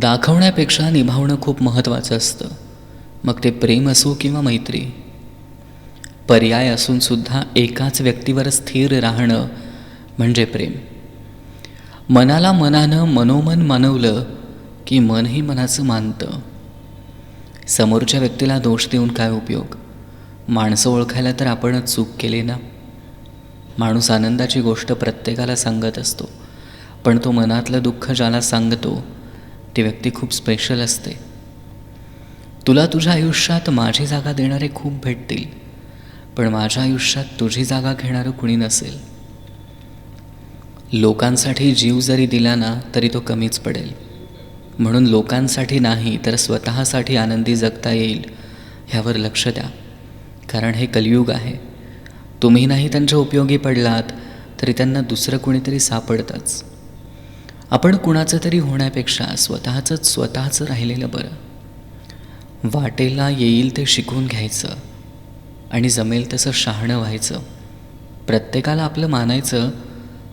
दाखवण्यापेक्षा निभावणं खूप महत्त्वाचं असतं. मग ते प्रेम असो किंवा मैत्री. पर्याय असूनसुद्धा एकाच व्यक्तीवर स्थिर राहणं म्हणजे प्रेम. मनाला मनानं मनोमन मानवलं की मनही मनाचं मानतं. समोरच्या व्यक्तीला दोष देऊन काय उपयोग? माणसं ओळखायला तर आपणच चूक केली ना? माणूस आनंदाची गोष्ट प्रत्येकाला सांगत असतो. पण तो मनातलं दुःख ज्याला सांगतो ती व्यक्ती खूप स्पेशल असते. तुला तुझ्या आयुष्यात माझी जागा देणारे खूप भेटतील पण माझ्या आयुष्यात तुझी जागा घेणारं कुणी नसेल. लोकांसाठी जीव जरी दिला ना तरी तो कमीच पडेल. म्हणून लोकांसाठी नाही तर स्वतःसाठी आनंदी जगता येईल ह्यावर लक्ष द्या. कारण हे कलियुग आहे. तुम्ही नाही त्यांच्या उपयोगी पडलात तरी त्यांना दुसरं कुणीतरी सापडतंच. आपण कुणाचं तरी होण्यापेक्षा स्वतःचंच स्वतःचं राहिलेलं बरं. वाटेला येईल ते शिकून घ्यायचं आणि जमेल तसं शहाणं व्हायचं. प्रत्येकाला आपलं मानायचं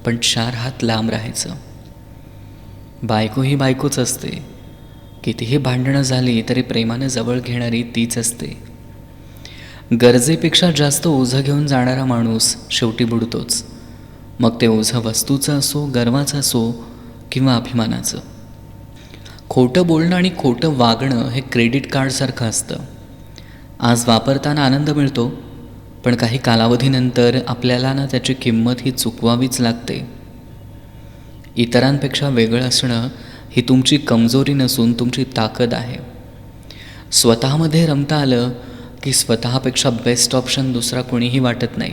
पण चार हात लांब राहायचं. बायको ही बायकोच असते. कितीही भांडणं झाली तरी प्रेमानं जवळ घेणारी तीच असते. गरजेपेक्षा जास्त ओझं घेऊन जाणारा माणूस शेवटी बुडतोच. मग ते ओझं वस्तूचं असो गर्वाचं असो किंवा अभिमानाचं. खोटं बोलणं आणि खोटं वागणं हे क्रेडिट कार्डसारखं असतं. आज वापरताना आनंद मिळतो पण काही कालावधीनंतर आपल्याला ना त्याची किंमत ही चुकवावीच लागते. इतरांपेक्षा वेगळं असणं ही तुमची कमजोरी नसून तुमची ताकद आहे. स्वतःमध्ये रमता आलं की स्वतःपेक्षा बेस्ट ऑप्शन दुसरा कोणीही वाटत नाही.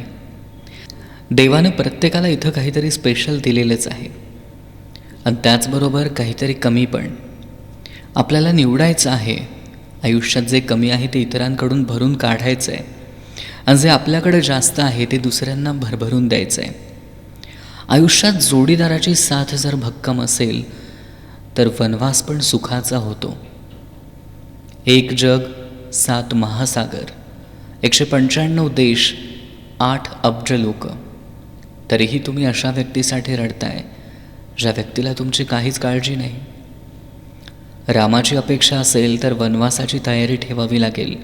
देवानं प्रत्येकाला इथं काहीतरी स्पेशल दिलेलंच आहे. आणि त्याचबरोबर काहीतरी कमी पण. आपल्याला निवडायचं आहे. आयुष्यात जे कमी आहे ते इतरांकडून भरून काढायचं आहे आणि जे आपल्याकडे जास्त आहे ते दुसऱ्यांना भरभरून द्यायचं आहे आयुष्यात जोडीदाराची साथ जर भक्कम असेल तर वनवास पण सुखाचा होतो. एक जग सात महासागर. एकशे पंच्याण्णव देश आठ अब्ज लोक. तरीही तुम्ही अशा व्यक्तीसाठी रडताय. ज्या व्यक्तीला तुमची काहीच काळजी नाही. रामाची अपेक्षा असेल तर वनवासाची तयारी ठेवावी लागेल.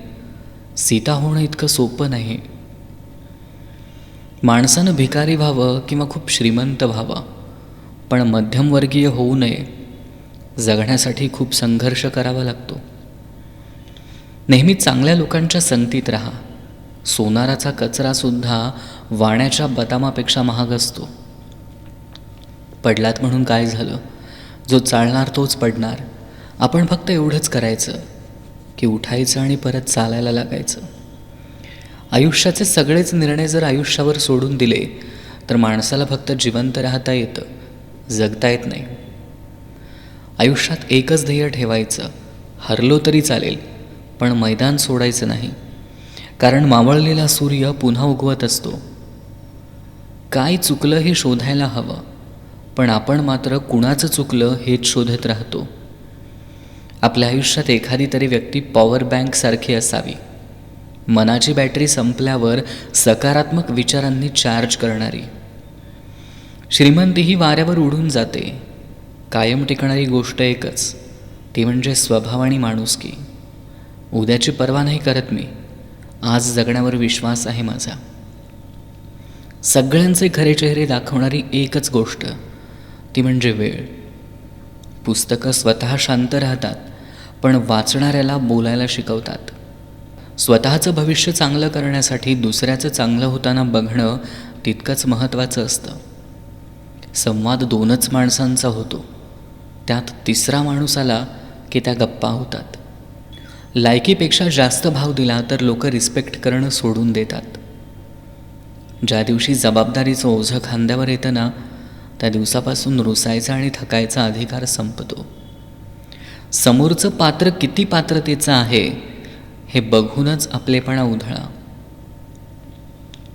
सीता होणं इतकं सोपं नाही. माणसानं भिकारी व्हावं किंवा खूप श्रीमंत व्हावं पण मध्यमवर्गीय होऊ नये. जगण्यासाठी खूप संघर्ष करावा लागतो. नेहमी चांगल्या लोकांच्या संगतीत राहा. सोनाराचा कचरासुद्धा वाण्याच्या बदामापेक्षा महाग असतो. पडलात म्हणून काय झालं? जो चालणार तोच पडणार. आपण फक्त एवढंच करायचं की उठायचं आणि परत चालायला लागायचं. आयुष्याचे सगळेच निर्णय जर आयुष्यावर सोडून दिले तर माणसाला फक्त जिवंत राहता येतं जगता येत नाही. आयुष्यात एकच ध्येय ठेवायचं हरलो तरी चालेल पण मैदान सोडायचं नाही. कारण मावळलेला सूर्य पुन्हा उगवत असतो. काय चुकलं हे शोधायला हवं. पण आपण मात्र कुणाचं चुकलं हेच शोधत राहतो. आपल्या आयुष्यात एखादी तरी व्यक्ती पॉवर बँकसारखी असावी. मनाची बॅटरी संपल्यावर सकारात्मक विचारांनी चार्ज करणारी. श्रीमंती ही वाऱ्यावर उडून जाते. कायम टिकणारी गोष्ट एकच ती म्हणजे स्वभाव आणि माणुसकी उद्याची पर्वा नाही करत मी. आज जगण्यावर विश्वास आहे माझा. सगळ्यांचे खरे चेहरे दाखवणारी एकच गोष्ट. ती म्हणजे वेळ. पुस्तकं स्वतः शांत राहतात पण वाचणाऱ्याला बोलायला शिकवतात. स्वतःचं भविष्य चांगलं करण्यासाठी दुसऱ्याचं चांगलं होताना बघणं तितकंच महत्त्वाचं असतं. संवाद दोनच माणसांचा होतो. त्यात तिसरा माणूस आला की त्या गप्पा होतात. लायकीपेक्षा जास्त भाव दिला तर लोक रिस्पेक्ट करणं सोडून देतात. ज्या दिवशी जबाबदारीचं ओझं खांद्यावर येतं ना त्या दिवसापासून रुसायचा आणि थकायचा अधिकार संपतो. समोरचं पात्र किती पात्रतेचं आहे हे बघूनच आपलेपणा उधळा.